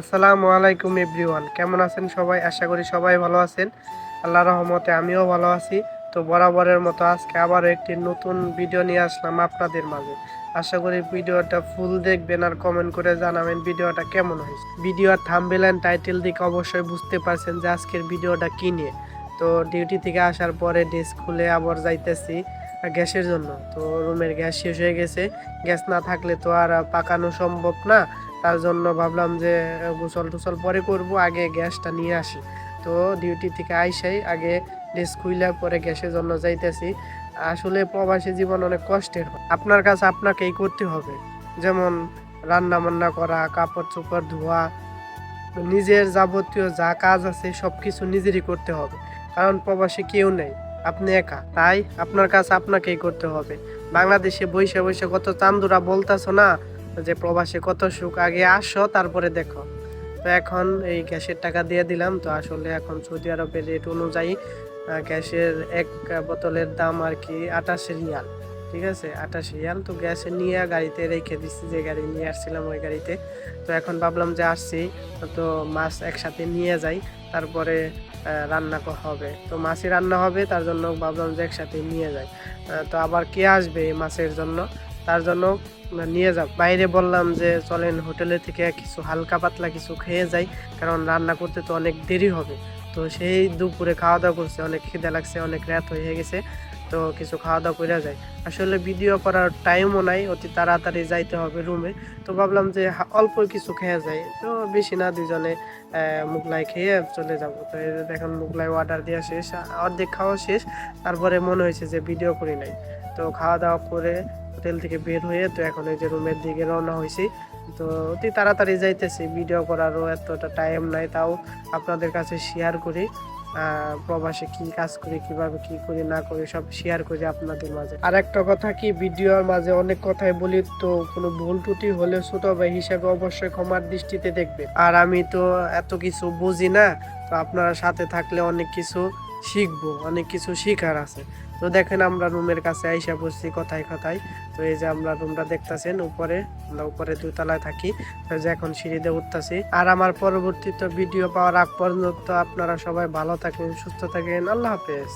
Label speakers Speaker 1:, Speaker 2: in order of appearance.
Speaker 1: আসসালামু আলাইকুম এভরিওয়ান, কেমন আছেন সবাই? আশা করি সবাই ভালো আছেন। আল্লাহ রহমতে আমিও ভালো আছি। তো বরাবরের মতো আজকে আবারও একটি নতুন ভিডিও নিয়ে আসলাম আপনাদের মাঝে। আশা করি ভিডিওটা ফুল দেখবেন আর কমেন্ট করে জানাবেন ভিডিওটা কেমন হয়েছে। ভিডিওর থাম্বেল টাইটেল দেখে অবশ্যই বুঝতে পারছেন যে আজকের ভিডিওটা কি নিয়ে। তো ডিউটি থেকে আসার পরে ডেস্ক খুলে আবার যাইতেছি গ্যাসের জন্য। তো রুমের গ্যাস শেষ হয়ে গেছে। গ্যাস না থাকলে তো আর পাকানো সম্ভব না। তার জন্য ভাবলাম যে গোসল টোসল পরে করব, আগে গ্যাসটা নিয়ে আসি। তো ডিউটি থেকে আইসাই, আগে ড্রেস খুইলা পরে গ্যাসের জন্য যাইতেছি। আসলে প্রবাসী জীবন অনেক কষ্টের। আপনার কাছে আপনাকেই করতে হবে। যেমন রান্না বান্না করা, কাপড় চোপড় ধোয়া, নিজের যাবতীয় যা কাজ আছে সব কিছু নিজেরই করতে হবে। কারণ প্রবাসী কেউ নেই, আপনি একা। তাই আপনার কাজ আপনাকেই করতে হবে। বাংলাদেশে বৈশে বৈশে কত চান্দুরা বলতাছো না যে প্রবাসে কত সুখ, আগে আসো, তারপরে দেখো। তো এখন এই গ্যাসের টাকা দিয়ে দিলাম, তো আসলে এখন সৌদি আরবের রেট অনুযায়ী গ্যাসের এক বোতলের দাম আর কি আটাশ রিয়াল, ঠিক আছে? আটাশ রিয়াল, তো গ্যাস নিয়ে গাড়িতে রেখে দিচ্ছি যে গাড়ি নিয়ে আসছিলাম ওই গাড়িতে। তো এখন ভাবলাম যে আসছি, তো মাছ একসাথে নিয়ে যাই, তারপরে রান্না হবে। তো মাছই রান্না হবে, তার জন্য ভাবলাম যে একসাথে নিয়ে যাই। তো আবার কে আসবে এই মাছের জন্য? তার জন্য নিয়ে যাব বাইরে বললাম যে, চলেন হোটেলে থেকে কিছু হালকা পাতলা কিছু খেয়ে যাই, কারণ রান্না করতে তো অনেক দেরি হবে। তো সেই দুপুরে খাওয়া দাওয়া করছে, অনেক খিদে লাগছে, অনেক রাত হয়ে গেছে, তো কিছু খাওয়া দাওয়া করে যায় আসলে ভিডিও করার টাইমও নাই, অতি তাড়াতাড়ি যাইতে হবে রুমে। তো ভাবলাম যে অল্প কিছু খেয়ে যায় তো বেশি না, দুজনে মুগলাই খেয়ে চলে যাব। তো দেখুন মুগলাই অর্ডার দেওয়া শেষ, অর্ধেক খাওয়া শেষ। তারপরে মনে হয়েছে যে, ভিডিও করি নাই। তো খাওয়া দাওয়া করে হোটেল থেকে বের হয়ে তো এখন এই যে রুমের দিকে রওনা হয়েছি। তো অতি তাড়াতাড়ি যাইতেছি ভিডিও করারও এতটা টাইম নাই, তাও আপনাদের কাছে শেয়ার করি প্রবাসে কি কাজ করি, কীভাবে কি করি, না করি, সব শেয়ার করি আপনাদের মাঝে। আর একটা কথা কি ভিডিওর মাঝে অনেক কথাই বলি, তো কোনো ভুল ত্রুটি হলে ছোট ভাই হিসাবে অবশ্যই ক্ষমার দৃষ্টিতে দেখবে আর আমি তো এত কিছু বুঝি না, তো আপনারা সাথে থাকলে অনেক কিছু শিখব, অনেক কিছু শিখার আছে। তো দেখেন আমরা রুমের কাছে আইসা বসছি কথায় কথায়। তো এই যে আমরা রুমটা দেখতেছেন, উপরে, আমরা উপরে দুতলায় থাকি। তো যে এখন সিঁড়িতে উঠতেছি। আর আমার পরবর্তীতে ভিডিও পাওয়ার আগ পর্যন্ত আপনারা সবাই ভালো থাকেন সুস্থ থাকেন আল্লাহ হাফেজ।